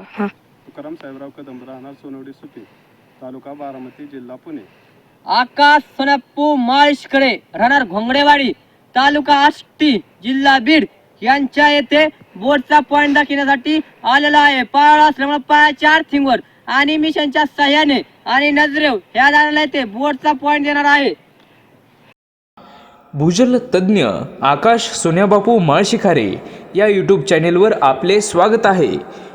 हां. तुकाराम साहेबराव कदम राहणार सोनवडी सुपी तालुका बारामती जिल्हा पुणे. आकाश सोनप्पू माळीशकडे राहणार घोंगडेवाडी तालुका आष्टी जिल्हा बीड. यांच्या येथे बोटचा पॉइंट दाखवण्यासाठी आलेला आहे. पाळ असल्यामुळे पायाच्या आर्थिंगवर. आणि मिशनच्या सहाय्याने आणि नजरेव ह्या दाराला येथे बोटचा पॉइंट देणार आहे. भूजल तज्ज्ञ आकाश सोन्याबापू माळशिखारे या यूट्यूब चॅनेलवर आपले स्वागत आहे.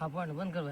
हा पॉइंट बंद कर